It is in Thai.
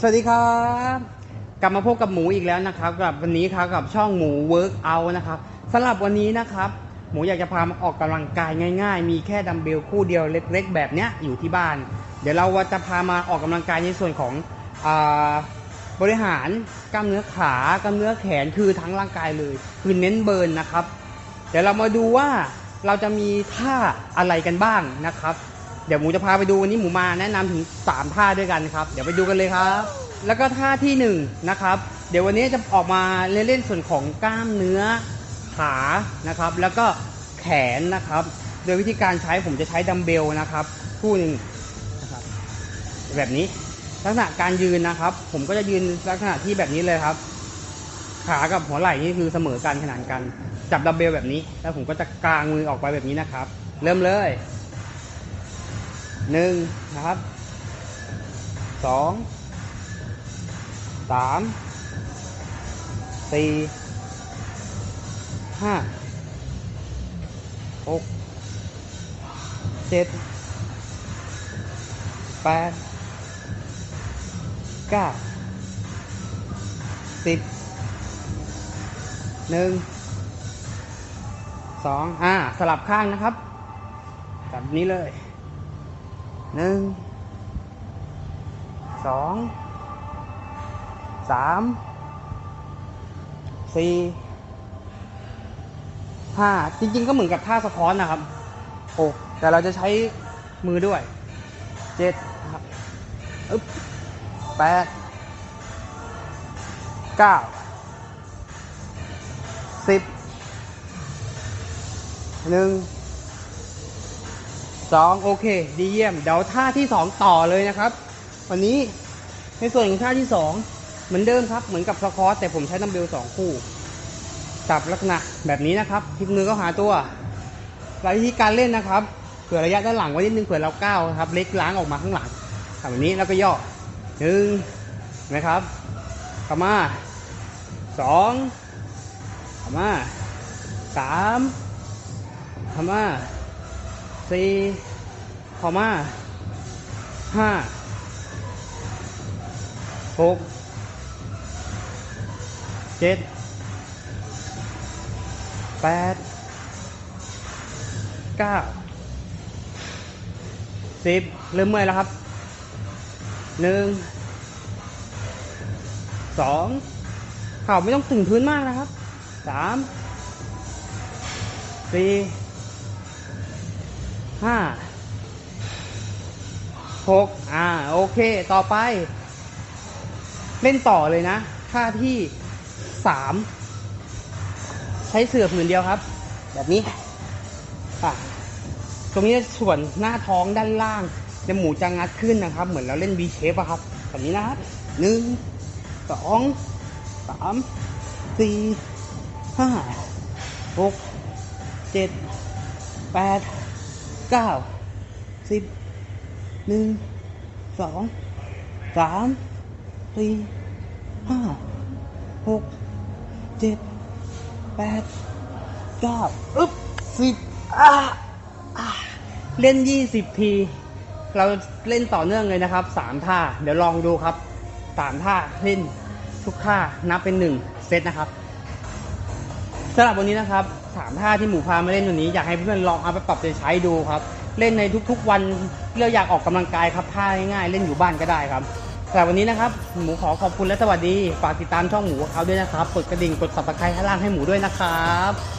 สวัสดีครับ กลับมาพบกับหมูอีกแล้วนะครับ กับวันนี้ครับกับช่องหมูเวิร์กเอานะครับสำหรับวันนี้นะครับ หมูอยากจะพามาออกกำลังกายง่าย ๆ มีแค่ดัมเบลคู่เดียวเล็ก ๆ แบบเนี้ยอยู่ที่บ้าน เดี๋ยวเราจะพามาออกกำลังกายในส่วนของอบริหารกล้ามเนื้อขากล้ามเนื้อแขนคือทั้งร่างกายเลย คือเน้นเบิร์นนะครับ เดี๋ยวเรามาดูว่าเราจะมีท่าอะไรกันบ้างนะครับ เดี๋ยวหมูจะพาไปดูวันนี้หมูมาแนะนำถึง 3 ท่าด้วยกันครับ เดี๋ยวไปดูกันเลยครับ แล้วก็ท่าที่1นงนะครับ เดี๋ยววันนี้จะออกมาเล่นๆส่วนของกล้ามเนื้อขานะครับ แล้วก็แขนนะครับ โดยวิธีการใช้ผมจะใช้ดัมเบลนะครับ คู่หนึ่งนะครับแบบนี้ลักษณะการยืนนะครับ ผมก็จะยืนลักษณะที่แบบนี้เลยครับ ขากับหัวไหล่นี่คือเสมอกันขนานกัน จับดัมเบลแบบนี้ แล้วผมก็จะกางมือออกไปแบบนี้นะครับ เริ่มเลย หนึ่งนะครับสองสามสี่ห้าหกเจ็ดแปดเก้าสิบหนึ่งสองอ่า สลับข้างนะครับแบบนี้เลย หนึ่งสองสามสี่ห้าจริง ๆ ก็เหมือนกับท่าสะท้อนนะครับหกแต่เราจะใช้มือด้วยเจ็ดนะครับอึ๊บแปดเก้าสิบหนึ่ง สองโอเค ดีเยี่ยม เดี๋ยวท่าที่สองต่อเลยนะครับ วันนี้ในส่วนของท่าที่สองเหมือนเดิมครับ เหมือนกับสควอตแต่ผมใช้ดัมเบลสองคู่ จับลักษณะแบบนี้นะครับพลิกมือก็หาตัวรายวิธีการเล่นนะครับ เผื่อระยะด้านหลังไว้นิดนึงเผื่อเราก้าวครับ เล็กล้างออกมาข้างหลังทำแบบนี้แล้วก็ย่อหนึ่งนะครับกลับมาสองทำมาสามทำมา สี่ทำมาห้าหกเจ็ดแปดเก้าสิบเริ่มเมื่อยแล้วครับหนึ่งสองเข่าไม่ต้องถึงพื้นมากนะครับสามสี่ ห้าหกอ่า โอเค ต่อไป เล่นต่อเลยนะ ท่าที่สามใช้เสือผืนเดียวครับ แบบนี้อะตรงนี้ส่วนหน้าท้องด้านล่างจะหมูจะงัดขึ้นนะครับ เหมือนเราเล่น V shape อะครับแบบนี้นะครับหนึ่งสองสามสี่ห้าหกเจ็ดแปด เก้าสิบหนึ่งสองสามสี่ห้าหกเจ็ดแปดเก้าอึ๊บสิบอ่าอ่าเล่นยี่สิบที เราเล่นต่อเนื่องเลยนะครับสามท่า เดี๋ยวลองดูครับสามท่าเล่นทุกท่านับเป็นหนึ่งเซตนะครับสำหรับวันนี้นะครับ สามท่าที่หมูพามาเล่นวันนี้อยากให้เพื่อนลองเอาไปปรับไปใช้ดูครับ เล่นในทุกๆวันเราอยากออกกำลังกายครับท่าง่ายๆเล่นอยู่บ้านก็ได้ครับสำหรับวันนี้นะครับหมูขอขอบคุณและสวัสดี ฝากติดตามช่องหมูเขาด้วยนะครับกดกระดิ่งกด subscribe ข้างล่างให้หมูด้วยนะครับ